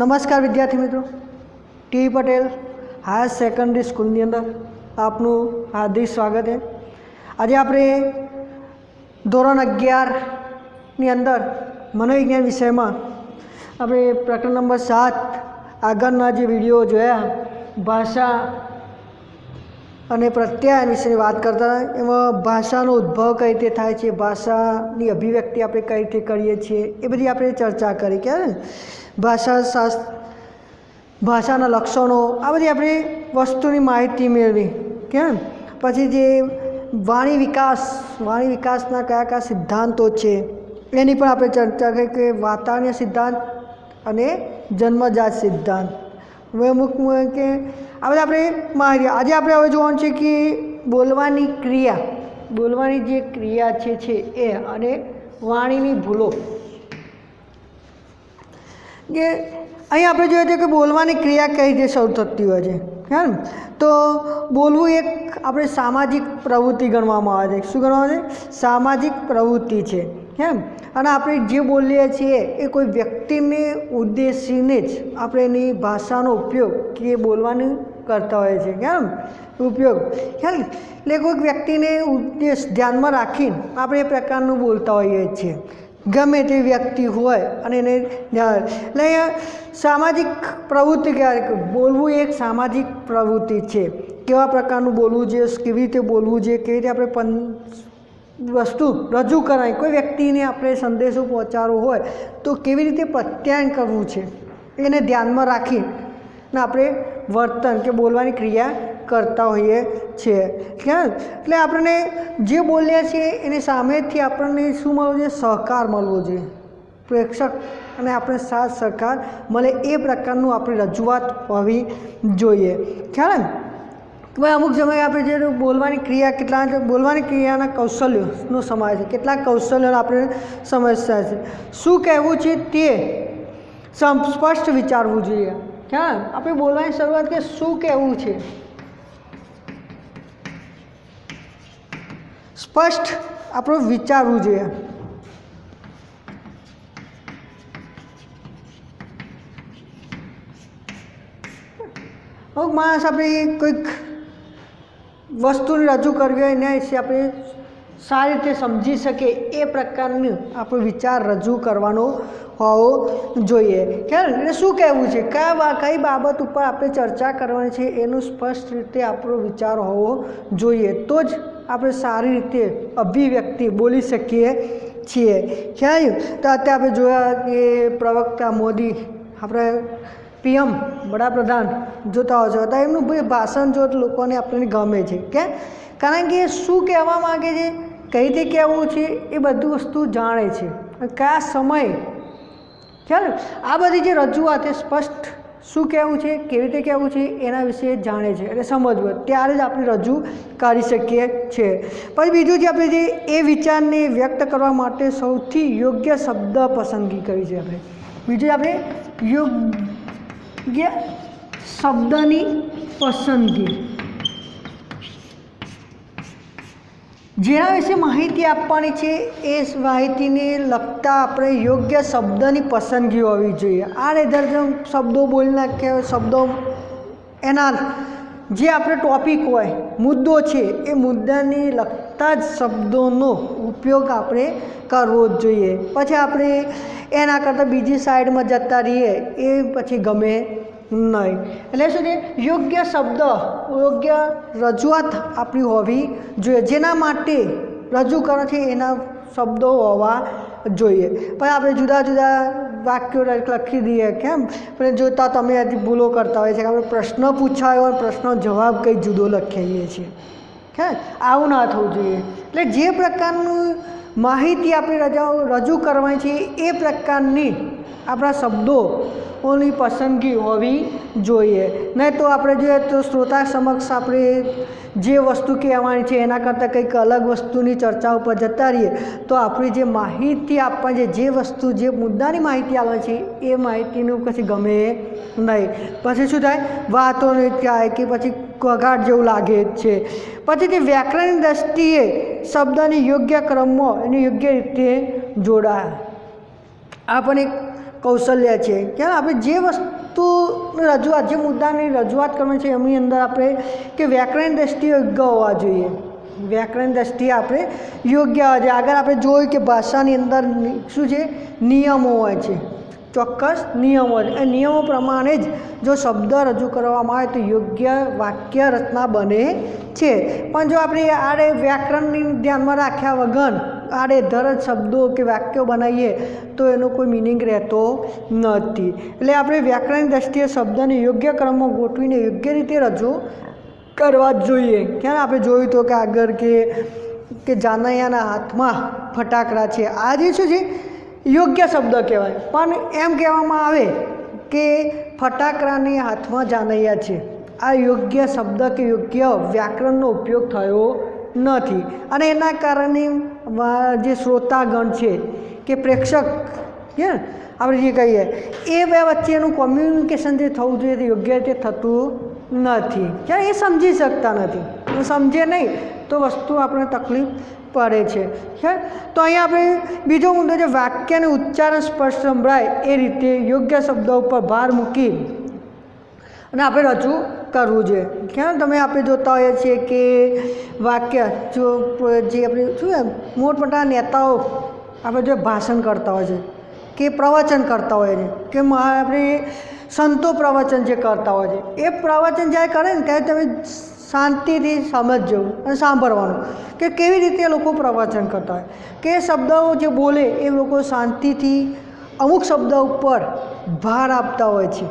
નમસ્કાર વિદ્યાર્થી મિત્રો. ટી પટેલ હાયર સેકન્ડરી સ્કૂલની અંદર આપનું હાર્દિક સ્વાગત છે. આજે આપણે ધોરણ અગિયારની અંદર મનોવિજ્ઞાન વિષયમાં આપણે પ્રકરણ નંબર સાત આગળના જે વીડિયો જોયા, ભાષા અને પ્રત્યાયન વિશેની વાત કરતા એમાં ભાષાનો ઉદ્ભવ કઈ રીતે થાય છે, ભાષાની અભિવ્યક્તિ આપણે કઈ રીતે કરીએ છીએ, એ બધી આપણે ચર્ચા કરી કે ભાષા શાસ્ત્ર ભાષાના લક્ષણો, આ બધી આપણે વસ્તુની માહિતી મેળવી કેમ પછી જે વાણી વિકાસ, વાણી વિકાસના કયા કયા સિદ્ધાંતો છે, એની પણ આપણે ચર્ચા કરી કે વાતાવરણીય સિદ્ધાંત અને જન્મજાત સિદ્ધાંત. હવે અમુક કે, આ બધા આપણે માહિતી આજે આપણે હવે જોવાનું છે કે બોલવાની ક્રિયા, બોલવાની જે ક્રિયા છે છે એ અને વાણીની ભૂલો. કે અહીં આપણે જોઈએ છીએ કે બોલવાની ક્રિયા કઈ રીતે શરૂ થતી હોય છે કેમ તો બોલવું એક આપણે સામાજિક પ્રવૃત્તિ ગણવામાં આવે છે. શું ગણવામાં આવે છે? સામાજિક પ્રવૃત્તિ છે. કેમ? અને આપણે જે બોલીએ છીએ એ કોઈ વ્યક્તિને ઉદ્દેશીને જ આપણે એની ભાષાનો ઉપયોગ કે બોલવાની કરતા હોઈએ છીએ કેમ? ઉપયોગ. ખ્યાલ? એટલે કોઈક વ્યક્તિને ઉદ્દેશ ધ્યાનમાં રાખીને આપણે એ પ્રકારનું બોલતા હોઈએ છીએ. ગમે તે વ્યક્તિ હોય અને એને એટલે સામાજિક પ્રવૃત્તિ કહેવાય બોલવું એક સામાજિક પ્રવૃત્તિ છે. કેવા પ્રકારનું બોલવું જોઈએ? કેવી રીતે બોલવું જોઈએ? કેવી રીતે આપણે પન વસ્તુ રજૂ કરાય, કોઈ વ્યક્તિને આપણે સંદેશો પહોંચાડવો હોય, તો કેવી રીતે પ્રત્યાયન કરવું છે? એને ધ્યાનમાં રાખીને આપણે વર્તન કે બોલવાની ક્રિયા કરતા હોઈએ છીએ. ખ્યાલ? એટલે આપણને જે બોલ્યા છીએ, એની સામેથી આપણને શું મળવું જોઈએ? સહકાર મળવો જોઈએ. પ્રેક્ષક અને આપણે સાથ સહકાર મળે એ પ્રકારનું આપણી રજૂઆત હોવી જોઈએ. ખ્યાલ? ને ભાઈ, અમુક સમયે આપણે જે બોલવાની ક્રિયા, કેટલા બોલવાની ક્રિયાના કૌશલ્યોનો સમાવેશ છે. કેટલાક કૌશલ્યોને આપણે સમસ્યા છે. શું કહેવું છે તે સ્પષ્ટ વિચારવું જોઈએ. હા આપણે બોલવાની શરૂઆત કે શું કહેવું છે? સ્પષ્ટ આપણું વિચારવું જોઈએ. અમુક માણસ આપણે કોઈક વસ્તુને રજૂ કરવી હોય એના વિશે આપણે સારી રીતે સમજી શકે એ પ્રકારનું આપણો વિચાર રજૂ કરવાનો હોવો જોઈએ. ખ્યાલ? એટલે શું કહેવું છે? કયા કઈ બાબત ઉપર આપણે ચર્ચા કરવાની છે એનું સ્પષ્ટ રીતે આપણો વિચાર હોવો જોઈએ. તો જ આપણે સારી રીતે અભિવ્યક્તિ બોલી શકીએ છીએ. ખ્યાલ? તો અત્યારે આપણે જોયા કે પ્રવક્તા મોદી આપણે પીએમ વડાપ્રધાન જોતા હોય છે. તો એમનું ભાઈ ભાષણ જો લોકોને આપણને ગમે છે, કે કારણ કે એ શું કહેવા માગે છે, કઈ રીતે કહેવું છે, એ બધું વસ્તુ જાણે છે. કયા સમયે? ખ્યાલ? આ બધી જે રજૂઆત એ સ્પષ્ટ શું કહેવું છે, કેવી રીતે કહેવું છે, એના વિશે જાણે છે એટલે સમજવું ત્યારે જ આપણે રજૂ કરી શકીએ છીએ. પછી બીજું જે આપણે જે એ વિચારને વ્યક્ત કરવા માટે સૌથી યોગ્ય શબ્દ પસંદગી કરી છે આપણે. બીજું આપણે યોગ્ય શબ્દની પસંદગી. જેના વિશે માહિતી આપવાની છે, એ માહિતીને લગતા આપણે યોગ્ય શબ્દની પસંદગી હોવી જોઈએ. આ રેધર જો શબ્દો બોલી નાખ્યા શબ્દો એના જે આપણે ટોપિક હોય મુદ્દો છે, એ મુદ્દાને લગતા જ શબ્દોનો ઉપયોગ આપણે કરવો જ જોઈએ. પછી આપણે એના કરતાં બીજી સાઈડમાં જતા રહીએ, એ પછી ગમે નહીં. એટલે શું છે, યોગ્ય શબ્દ, યોગ્ય રજૂઆત આપણી હોવી જોઈએ. જેના માટે રજૂ કરે છે એના શબ્દો હોવા જોઈએ. પણ આપણે જુદા જુદા વાક્યો લખી દઈએ, કેમ? પણ જોતા તમે હજી ભૂલો કરતા હોય છે કે આપણે પ્રશ્ન પૂછાયો અને પ્રશ્નનો જવાબ કંઈ જુદો લખીએ છીએ. હે? આવું ના થવું જોઈએ. એટલે જે પ્રકારનું માહિતી આપણે રજાઓ રજૂ કરવાની છે એ પ્રકારની આપણા શબ્દોની પસંદગી હોવી જોઈએ. નહીં તો આપણે જોઈએ તો શ્રોતા સમક્ષ આપણે જે વસ્તુ કહેવાની છે એના કરતાં કંઈક અલગ વસ્તુની ચર્ચા ઉપર જતા રહીએ, તો આપણી જે માહિતી આપવાની છે, જે વસ્તુ, જે મુદ્દાની માહિતી આવે છે એ માહિતીનું પછી ગમે નહીં. પછી શું થાય? વાતો નહીં થાય કે પછી ઘઘાટ જેવું લાગે છે. પછી તે વ્યાકરણની દ્રષ્ટિએ શબ્દને યોગ્ય ક્રમમાં એને યોગ્ય રીતે જોડાયા આ પણ એક કૌશલ્ય છે. કે આપણે જે વસ્તુ રજૂઆત, જે મુદ્દાની રજૂઆત કરવાની છે એમની અંદર આપણે કે વ્યાકરણ દ્રષ્ટિએ યોગ્ય હોવા જોઈએ. વ્યાકરણ દ્રષ્ટિએ આપણે યોગ્ય હોવા જોઈએ. આગળ આપણે જોયું કે ભાષાની અંદર શું છે? નિયમો હોય છે. ચોક્કસ નિયમો છે. એ નિયમો પ્રમાણે જ જો શબ્દ રજૂ કરવામાં આવે તો યોગ્ય વાક્ય રચના બને છે. પણ જો આપણે આડે વ્યાકરણની ધ્યાનમાં રાખ્યા વગર આડે ધરજ, શબ્દો કે વાક્યો બનાવીએ તો એનો કોઈ મિનિંગ રહેતો નથી. એટલે આપણે વ્યાકરણની દ્રષ્ટિએ શબ્દને યોગ્ય ક્રમમાં ગોઠવીને યોગ્ય રીતે રજૂ કરવા જ જોઈએ. ક્યાં આપણે જોયું તો કે આગળ કે કે જાનૈયાના હાથમાં ફટાકડા છે. આ જે શું છે યોગ્ય શબ્દ કહેવાય. પણ એમ કહેવામાં આવે કે ફટાકડાની હાથમાં જાનૈયા છે. આ યોગ્ય શબ્દ કે યોગ્ય વ્યાકરણનો ઉપયોગ થયો નથી. અને એના કારણે જે શ્રોતાગણ છે કે પ્રેક્ષક કે આપણે જે કહીએ, એ બે વચ્ચેનું કોમ્યુનિકેશન જે થવું જોઈએ તે યોગ્ય રીતે થતું નથી. ક્યારે એ સમજી શકતા નથી. હું સમજે નહીં. તો વસ્તુ આપણે તકલીફ પડે છે. તો અહીંયા આપણે બીજો મુદ્દો છે વાક્યને ઉચ્ચારણ સ્પષ્ટ સંભળાય એ રીતે યોગ્ય શબ્દો ઉપર ભાર મૂકી અને આપણે રજૂ કરવું જોઈએ. ક્યાં તમે આપણે જોતા હોઈએ છીએ કે વાક્ય જો જે આપણે શું એમ? મોટમોટા નેતાઓ આપણે જો ભાષણ કરતા હોય છે, કે પ્રવચન કરતા હોય છે, કે આપણે સંતો પ્રવચન જે કરતા હોય છે, એ પ્રવચન જ્યારે કરે ને ત્યારે તમે શાંતિથી સમજજો અને સાંભળવાનું કે કેવી રીતે લોકો પ્રવચન કરતા હોય. કે શબ્દો જે બોલે એ લોકો શાંતિથી અમુક શબ્દ ઉપર ભાર આપતા હોય છે.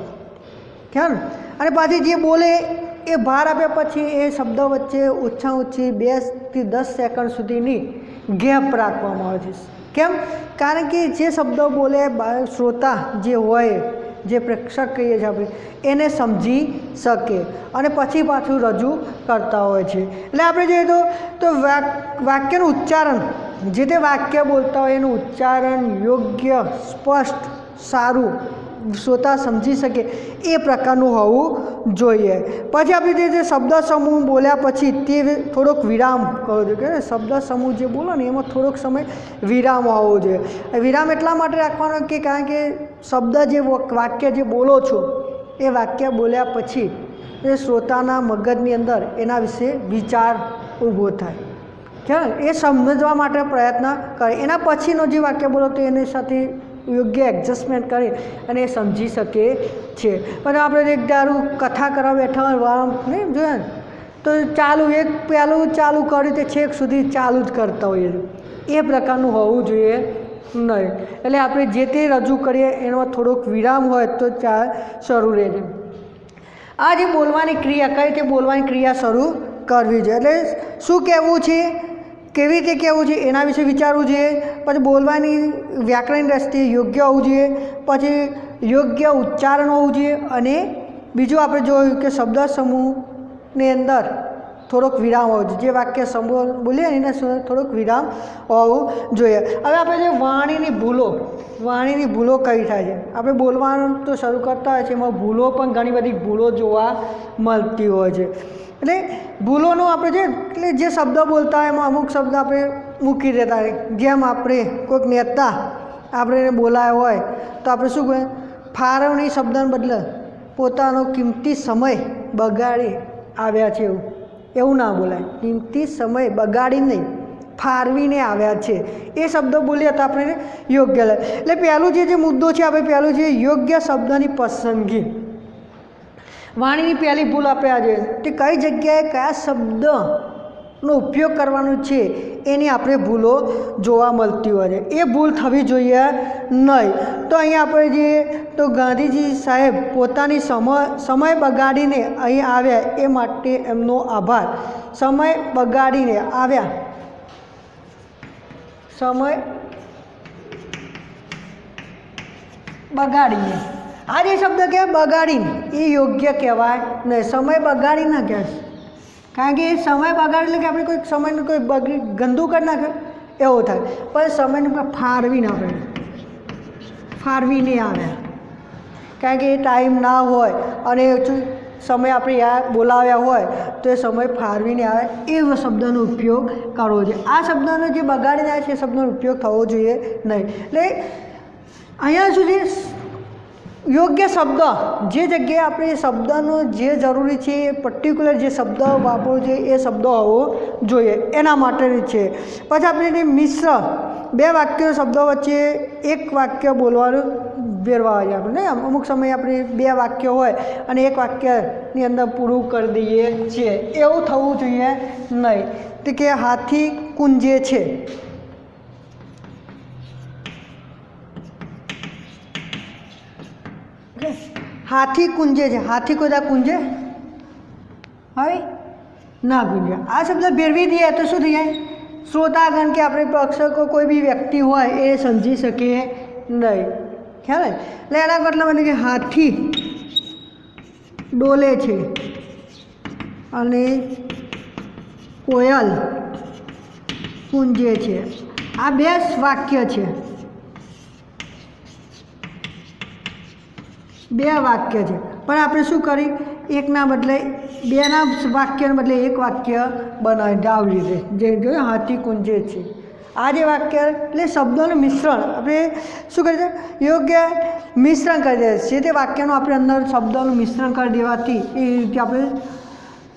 ખ્યાલ? અને પાછી જે બોલે એ ભાર આપ્યા પછી એ શબ્દ વચ્ચે ઓછા ઓછી બેથી દસ સેકન્ડ સુધીની ગેપ રાખવામાં આવે છે. કેમ? કારણ કે જે શબ્દો બોલે શ્રોતા જે હોય જે પ્રેક્ષક કહીએ છીએ આપણે, એને સમજી શકે અને પછી પાછું રજૂ કરતા હોય છે. એટલે આપણે જોઈએ તો તો વાક, વાક્યનું ઉચ્ચારણ, જે તે વાક્ય બોલતા હોય એનું ઉચ્ચારણ યોગ્ય, સ્પષ્ટ, સારું, શ્રોતા સમજી શકે એ પ્રકારનું હોવું જોઈએ. પછી આપણે જે શબ્દ સમૂહ બોલ્યા પછી તે થોડોક વિરામ કરવો જોઈએ. કે શબ્દ સમૂહ જે બોલો ને એમાં થોડોક સમય વિરામ હોવો જોઈએ. વિરામ એટલા માટે રાખવાનો કે કારણ કે શબ્દ જે વક- વાક્ય જે બોલો છો, એ વાક્ય બોલ્યા પછી એ શ્રોતાના મગજની અંદર એના વિશે વિચાર ઊભો થાય. ખ્યાલ એ સમજવા માટે પ્રયત્ન કરે. એના પછીનો જે વાક્ય બોલો તો એની સાથે યોગ્ય એડજસ્ટમેન્ટ કરી અને એ સમજી શકે છે. પણ આપણે એક દારૂ કથા કરવા બેઠા વારમ નહીં જોયા ને? તો ચાલુ, એક પહેલું ચાલુ કર્યું તે છેક સુધી ચાલુ જ કરતા હોઈએ. એ પ્રકારનું હોવું જોઈએ. નહીં. એટલે આપણે જે તે રજૂ કરીએ, એમાં થોડોક વિરામ હોય તો ચા શરૂ રહે છે આ જે બોલવાની ક્રિયા, કઈ રીતે બોલવાની ક્રિયા શરૂ કરવી છે? એટલે શું કહેવું છે? કેવી રીતે કહેવું છે? એના વિશે વિચારવું જોઈએ પછી બોલવાની વ્યાકરણ દ્રષ્ટિએ યોગ્ય હોવું જોઈએ. પછી યોગ્ય ઉચ્ચારણ હોવું જોઈએ. અને બીજું આપણે જોયું કે શબ્દ સમૂહની અંદર થોડોક વિરામ હોવો જોઈએ જે વાક્ય સમૂહ બોલીએ એને થોડોક વિરામ હોવું જોઈએ. હવે આપણે જે વાણીની ભૂલો વાણીની ભૂલો કઈ થાય છે? આપણે બોલવાનું તો શરૂ કરતા હોય છે, એમાં ભૂલો પણ ઘણી બધી ભૂલો જોવા મળતી હોય છે. એટલે ભૂલોનું આપણે જે, એટલે જે શબ્દ બોલતા હોય એમાં અમુક શબ્દ આપણે મૂકી દેતા હોય. જેમ આપણે કોઈક નેતા આપણે એને બોલાયો હોય, તો આપણે શું કહીએ ફાળવણી શબ્દને બદલે પોતાનો કિંમતી સમય બગાડી આવ્યા છે એવું. એવું ના બોલાય. કિંમતી સમય બગાડી નહીં. ફાળવીને આવ્યા છે. એ શબ્દો બોલીએ તો આપણે યોગ્ય લાગે એટલે પહેલું જે જે મુદ્દો છે, આપણે પહેલું છે યોગ્ય શબ્દની પસંદગી. વાણીની પહેલી ભૂલ આપણે આજે તે કઈ જગ્યાએ કયા શબ્દનો ઉપયોગ કરવાનો છે, એની આપણે ભૂલો જોવા મળતી હોય છે. એ ભૂલ થવી જોઈએ નહીં. તો અહીંયા આપણે જે, તો ગાંધીજી સાહેબ પોતાની સમય સમય બગાડીને અહીં આવ્યા, એ માટે એમનો આભાર. સમય બગાડીને આવ્યા. સમય બગાડીને. આ જે શબ્દ કહેવાય બગાડીને, એ યોગ્ય કહેવાય નહીં. સમય બગાડી ના કહેવાય કારણ કે એ સમય બગાડ એટલે કે આપણે કોઈ સમયનું કોઈ બગડી ગંદુ કરી નાખે, એવો થાય. પણ સમયને ફાળવી ના પડે. નહીં આવે. કારણ કે એ ટાઈમ ના હોય અને સમય આપણે યાદ બોલાવ્યા હોય, તો એ સમય ફાળવીને આવે. એવો શબ્દનો ઉપયોગ કરવો જોઈએ. આ શબ્દનો જે બગાડીને આવે છે, એ શબ્દનો ઉપયોગ થવો જોઈએ નહીં. એટલે અહીંયા સુધી યોગ્ય શબ્દ, જે જગ્યાએ આપણે શબ્દનો જે જરૂરી છે, એ પર્ટિક્યુલર જે શબ્દ વાપરવો છે, એ શબ્દ હોવો જોઈએ. એના માટેની છે. પછી આપણે મિશ્ર, બે વાક્યો શબ્દો વચ્ચે એક વાક્ય બોલવાનું ભેરવા હોય આપણે અમુક સમયે આપણે બે વાક્યો હોય અને એક વાક્યની અંદર પૂરું કરી દઈએ છીએ. એવું થવું જોઈએ નહીં. તો કે હાથી કુંજે છે. હાથી કુંજે છે. હાથી કોદા કુંજે? હવે ના કુંજે આ શબ્દ ભેરવી દઈએ તો શું થઈ જાય શ્રોતાગણ કે આપણે પ્રેક્ષકો કોઈ બી વ્યક્તિ હોય એ સમજી શકે નહીં. ખ્યાલ એટલે એના મતલબ મને કે હાથી ડોલે છે અને કોયલ કુંજે છે. આ બે વાક્ય છે. બે વાક્ય છે. પણ આપણે શું કરી? એકના બદલે બેના વાક્યને બદલે એક વાક્ય બનાવી ડાવલી રીતે જે જોયું હાથી કુંજે છે. આ જે વાક્ય એટલે શબ્દોનું મિશ્રણ. આપણે શું કરીએ યોગ્ય મિશ્રણ કરી દઈએ છીએ. તે વાક્યનું આપણે અંદર શબ્દોનું મિશ્રણ કરી દેવાથી એ રીતે આપણે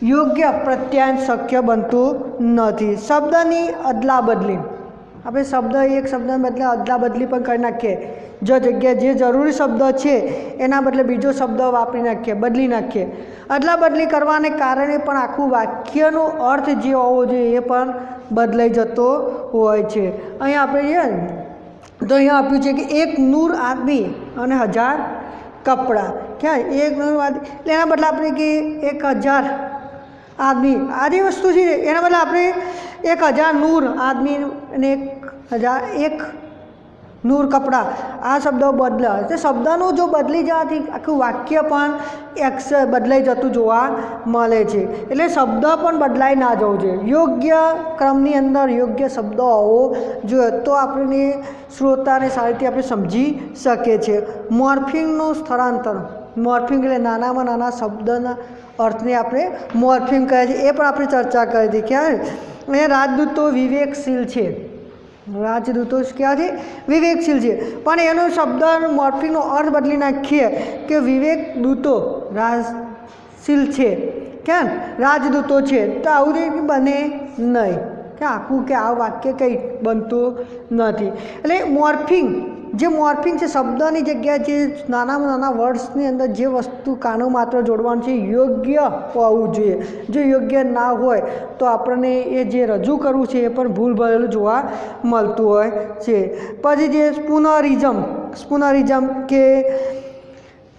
યોગ્ય પ્રત્યાયન શક્ય બનતું નથી. શબ્દની અદલા બદલી આપણે શબ્દ એક શબ્દને બદલે અદલા બદલી પણ કરી નાખીએ. જો જગ્યાએ જે જરૂરી શબ્દ છે, એના બદલે બીજો શબ્દ વાપરી નાખીએ, બદલી નાખીએ. અદલા બદલી કરવાને કારણે પણ આખું વાક્યનો અર્થ જે હોવો જોઈએ એ પણ બદલાઈ જતો હોય છે. અહીંયા આપણે જોઈએ તો અહીંયા આપ્યું છે કે એક નૂર આદમી અને હજાર કપડાં. ક્યાં? એક નૂર આદમી. એટલે એના બદલે આપણે કે એક હજાર આદમી. આ જે વસ્તુ છે, એના બદલે આપણે એક હજાર નૂર આદમી અને એક હજાર એક નૂર કપડાં. આ શબ્દો બદલા. તે શબ્દનું જો બદલી જવાથી આખું વાક્ય પણ એક્સ બદલાઈ જતું જોવા મળે છે. એટલે શબ્દ પણ બદલાઈ ના જવું જોઈએ. યોગ્ય ક્રમની અંદર યોગ્ય શબ્દ હોવો જોઈએ તો આપણને શ્રોતાને સારી રીતે આપણે સમજી શકીએ છીએ. મોર્ફિંગનું સ્થળાંતર. મોર્ફિંગ એટલે નાનામાં નાના શબ્દના અર્થને આપણે મોર્ફિંગ કહે છે. એ પણ આપણે ચર્ચા કરી હતી. ક્યાં? એ રાજદૂતો વિવેકશીલ છે. રાજદૂતો ક્યાં છે? વિવેકશીલ છે. પણ એનો શબ્દ મોર્ફિંગનો અર્થ બદલી નાખીએ કે વિવેક દૂતો રાજશીલ છે. કેમ રાજદૂતો છે. તો આવું રીતે બને નહીં. કે આખું કે આ વાક્ય કંઈ બનતું નથી. એટલે મોર્ફિંગ જે મોર્ફિંગ છે, શબ્દની જગ્યાએ જે નાનામાં નાના વર્ડ્સની અંદર જે વસ્તુ કાનો માત્ર જોડવાનું છે, યોગ્ય હોવું જોઈએ. જો યોગ્ય ના હોય, તો આપણને એ જે રજૂ કરવું છે, એ પણ ભૂલ ભરેલું જોવા મળતું હોય છે. પછી જે સ્પુનરિઝમ સ્પુનરિઝમ કે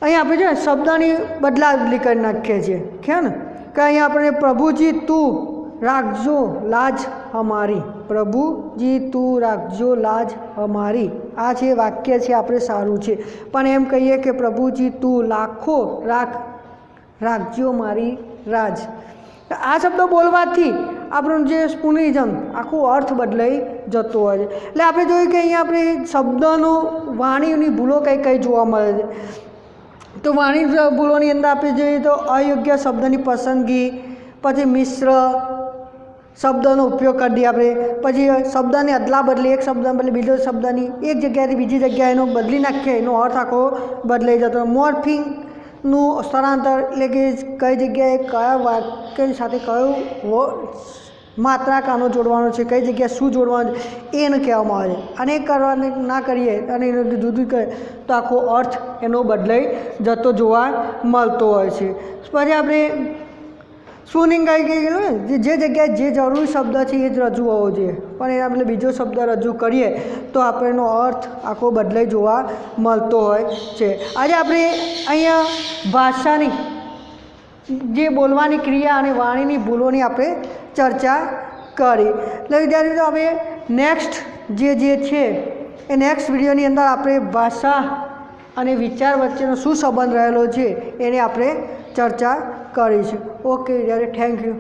અહીંયા આપણે જોઈએ શબ્દની બદલાદલી કરી નાખીએ છીએ. ખ્યાલ ને? કે અહીંયા આપણે પ્રભુજી તું રાખજો લાજ અમારી. પ્રભુજી, તું રાખજો લાજ અમારી. આ છે વાક્ય છે, આપણે સારું છે. પણ એમ કહીએ કે પ્રભુજી, તું લાખો રાખ, રાખજો મારી રાજ. આ શબ્દો બોલવાથી આપણું જે સ્પુનિઝમ આખો અર્થ બદલાઈ જતો હોય છે. એટલે આપણે જોયું કે અહીંયા આપણે શબ્દનો, વાણીની ભૂલો કઈ કઈ જોવા મળે છે. તો વાણી ભૂલોની અંદર આપણે જોઈએ તો અયોગ્ય શબ્દની પસંદગી, પછી મિશ્ર શબ્દનો ઉપયોગ કરી દઈએ આપણે. પછી શબ્દને અદલા બદલી, એક શબ્દ બદલે, બીજો શબ્દની એક જગ્યાએથી બીજી જગ્યાએ એનો બદલી નાખીએ, એનો અર્થ આખો બદલાઈ જતો મોર્ફિંગનું સ્થળાંતર એટલે કે કઈ જગ્યાએ કયા વાક્ય સાથે કયું માત્રા કાનો જોડવાનો છે, કઈ જગ્યાએ શું જોડવાનું છે, એને કહેવામાં આવે છે. અને એ કરવાને ના કરીએ અને એનું જુદું કરે તો આખો અર્થ એનો બદલાઈ જતો જોવા મળતો હોય છે. પછી આપણે સ્પૂનિંગ આવી ગઈ ગયેલું ને જે જગ્યાએ જે જરૂરી શબ્દ છે એ જ રજૂ હોવો જોઈએ. પણ એના બદલે બીજો શબ્દ રજૂ કરીએ તો આપણેનો અર્થ આખો બદલાઈ જોવા મળતો હોય છે. આજે આપણે અહીંયા ભાષાની જે બોલવાની ક્રિયા અને વાણીની ભૂલોની આપણે ચર્ચા કરી. એટલે વિદ્યાર્થી હવે નેક્સ્ટ જે જે છે, એ નેક્સ્ટ વિડીયોની અંદર આપણે ભાષા અને વિચાર વચ્ચેનો શું સંબંધ રહેલો છે, એને આપણે ચર્ચા કરીશું ઓકે વિદ્યાર્થી થેન્ક યુ